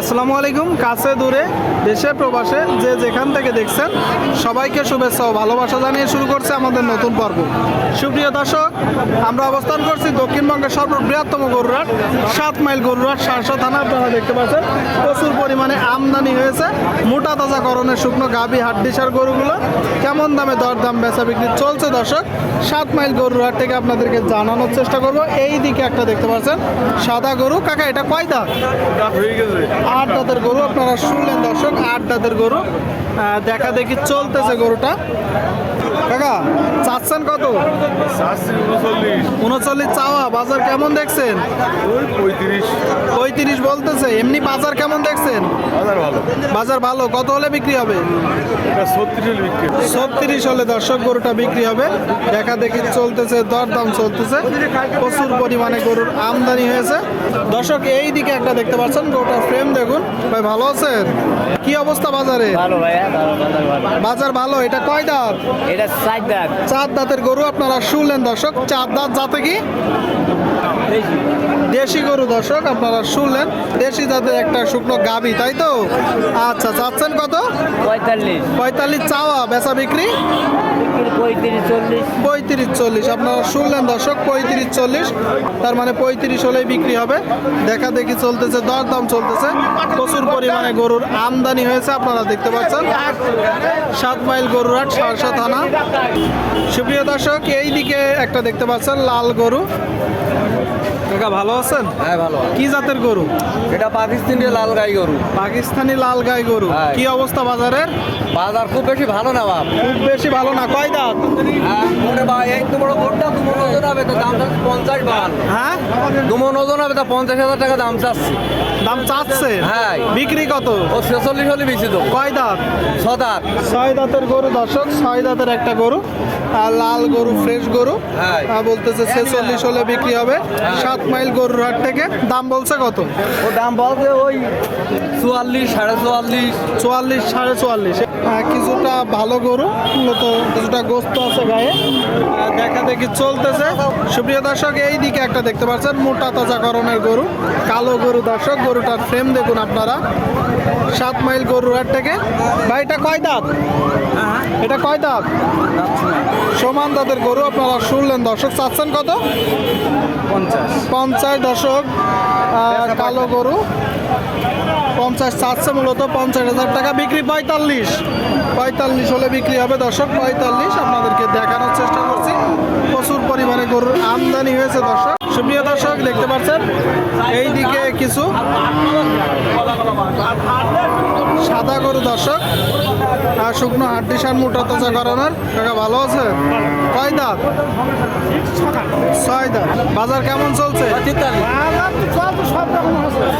আসসালামু আলাইকুম, কাছে দূরে, দেশে, প্রবাসে, যে যেখান থেকে দেখছেন, সবাইকে শুভেচ্ছা ও ভালোবাসা জানিয়ে শুরু করছে আমাদের নতুন পর্ব। সুপ্রিয় দর্শক, আমরা অবস্থান করছি দক্ষিণবঙ্গের সর্ববৃহত্তম গরুরাট সাত মাইল গরুরাট সারসা থানা, আপনারা দেখতে পাচ্ছেন, প্রচুর পরিমাণে আমদানি হয়েছে, মোটা তাজা করণের শুকনো গাভী হাড্ডিসার গরুগুলো, কেমন দামে দর দাম বেচা বিক্রি চলছে দর্শক, সাত মাইল গরুরাট থেকে আপনাদেরকে জানানোর চেষ্টা করব এই দিকে একটা দেখতে পাচ্ছেন, সাদা গরু, কাকা, এটা কয় দাঁত? আট দাঁতের গরু আপনারা শুনলেন দর্শক আট দাঁতের গরু। দেখা দেখি চলতেছে গরুটা। কাকা চাচ্ছেন কত? উনচল্লিশ। চাওয়া বাজার কেমন দেখছেন? পঁয়ত্রিশ। পঁয়ত্রিশ বলতেছে এমনি বাজার কেমন দেখছেন? হাজার ভালো। বাজার ভালো কত হলে বিক্রি হবে? ছত্রিশ হলে দর্শক গরুটা বিক্রি হবে। দেখা দেখি চলতেছে দরদাম চলতেছে। প্রচুর পরিমাণে গরুর আমদানি হয়েছে। দর্শক এই দিকে একটা দেখতে পাচ্ছেন গরুটার ফ্রেম দেখুন। ভাই ভালো আছেন? কি অবস্থা বাজারে? বাজার ভালো। বাজার ভালো এটা কয় দাঁত? এটা সাইড দাগ চার দাঁতের গরু আপনারা শুনলেন দর্শক চার দাঁত যাতে কি? দেশি গরু দর্শক আপনারা শুনলেন দেশি জাতের একটা শুকনো গাবি তাই তো? আচ্ছা চাচ্ছেন কত? পঁয়তাল্লিশ। পঁয়তাল্লিশ চাওয়া বেচা বিক্রি? পঁয়ত্রিশ চল্লিশ। আপনারা শুনলেন দর্শক পঁয়ত্রিশ চল্লিশ তার মানে পঁয়ত্রিশ হলেই বিক্রি হবে। দেখা দেখি চলতেছে দরদাম চলতেছে প্রচুর পরিমাণে গরুর আমদানি হয়েছে আপনারা দেখতে পাচ্ছেন। সাত মাইল গরুরহাট সারসা থানা। সুপ্রিয় দর্শক এই দিকে একটা দেখতে পাচ্ছেন লাল গরু। কাকা ভালো আছেন? হ্যাঁ ভালো কি জাতের গরু? এটা পাকিস্তানি লাল গাই গরু। পাকিস্তানি লাল গাই গরু। হ্যাঁ। কি অবস্থা বাজারের? বাজার খুব বেশি ভালো না বাপ। খুব বেশি ভালো না। কয় দাঁত? মনে ভাই এই তো বড় গরুটা তোমার ওজন হবে তো দাম চাচ্ছি পঞ্চাশ বান হ্যাঁ? তোমার ওজন হবে তো পঞ্চাশ হাজার টাকা দাম চাচ্ছি। দাম চাচ্ছে? হ্যাঁ। বিক্রি কত? ও ছেচল্লিশ হলে বেশি দেবো। কয় দাঁত? সদাত ছয় দাঁতের গরু দর্শক ছয় দাঁতের একটা গরু আর লাল গরু ফ্রেশ গরু হ্যাঁ। বলতেছে ছেচল্লিশ হলে বিক্রি হবে। সাত মাইল গরুর হাট থেকে। দাম বলছে কত? ও দাম বলতে ওই চুয়াল্লিশ সাড়ে চুয়াল্লিশ। চুয়াল্লিশ সাড়ে চুয়াল্লিশ। কিছুটা ভালো গরু মূলত কিছুটা গোস্ত আছে গায়ে। দেখা দেখি চলতেছে। সুপ্রিয় দর্শক এই দিকে একটা দেখতে পাচ্ছেন মোটা তাজা করণের গরু কালো গরু দর্শক গরুটার ফ্রেম দেখুন আপনারা। সাত মাইল গরুর হাট থেকে। ভাই এটা কয় দাঁত? এটা কয় দাঁত? সমান দাঁতের গরু আপনারা শুনলেন। দর্শক চাচ্ছেন কত? পঞ্চাশ। পঞ্চাশ দশক কালো গরু। পঞ্চাশ চাচ্ছে মূলত পঞ্চাশ হাজার টাকা বিক্রি পঁয়তাল্লিশ। পঁয়তাল্লিশ হলে বিক্রি হবে দর্শক পঁয়তাল্লিশ। আপনাদেরকে দেখানোর চেষ্টা করছি। প্রচুর পরিমাণে গরুর আমদানি হয়েছে দর্শক। সুপ্রিয় দর্শক, দেখতে পাচ্ছেন এই দিকে কিছু সাদা গরু দর্শক আর শুকনো হাড্ডি সার মোটা তাজা করানোর কাকা, ভালো আছে? কয় দাঁত? ছয় দাঁত। বাজার কেমন চলছে?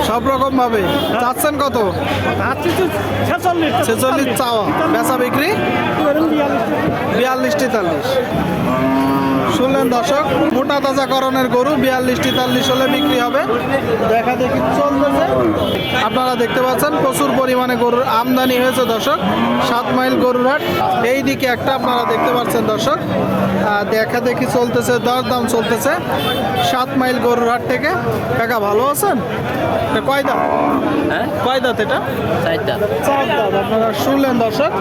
সব রকম ভাবে। চাচ্ছেন কত? ছেচল্লিশ চাওয়া। বেচা বিক্রি? বিয়াল্লিশ তেতাল্লিশ। শুনলেন দর্শক মোটা তাজা করণের গরু বিয়াল্লিশ তেতাল্লিশ হলে বিক্রি হবে। দেখা দেখি চলতেছে। আপনারা দেখতে পাচ্ছেন প্রচুর পরিমাণে গরুর আমদানি হয়েছে দর্শক সাত মাইল গরুর হাট। এই দিকে একটা আপনারা দেখতে পাচ্ছেন দর্শক দেখা দেখি চলতেছে দর দাম চলতেছে। সাত মাইল গরুর হাট থেকে। কাকা ভালো আছেন? কয় দাঁত? হ্যাঁ? কয় দাঁত এটা? চার দাঁত। আপনারা শুনলেন দর্শক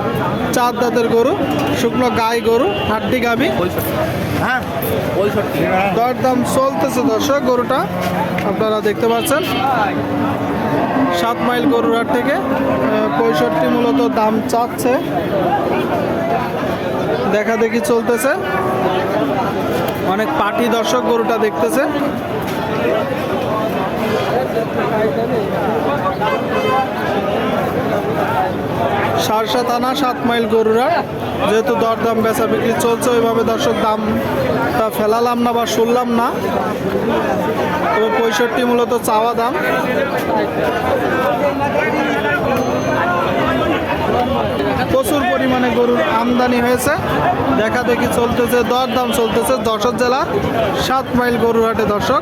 চার দাঁতের গরু শুকনো গাই গরু হাড্ডি গাবি হ্যাঁ পঁয়ষট্টি। দরদাম চলতেছে দর্শক গরুটা। আপনারা দেখতে পাচ্ছেন। সাত মাইল গরুর হাট থেকে পঁয়ষট্টি মূলত দাম চাচ্ছে। দেখা দেখি চলতেছে। অনেক পার্টি দর্শক গরুটা দেখতেছে। সারসা থানা, সাত মাইল গরুরা যেহেতু দরদাম বেচা বিক্রি চলছে, ওইভাবে দর্শক দামটা ফেলালাম না বা শুনলাম না। তবে পঁয়ষট্টি মূলত চাওয়া দাম। প্রচুর পরিমাণে গরুর আমদানি হয়েছে। দেখা দেখি চলতেছে, দরদাম চলতেছে যশোর জেলা সাত মাইল গরুর হাটে দর্শক।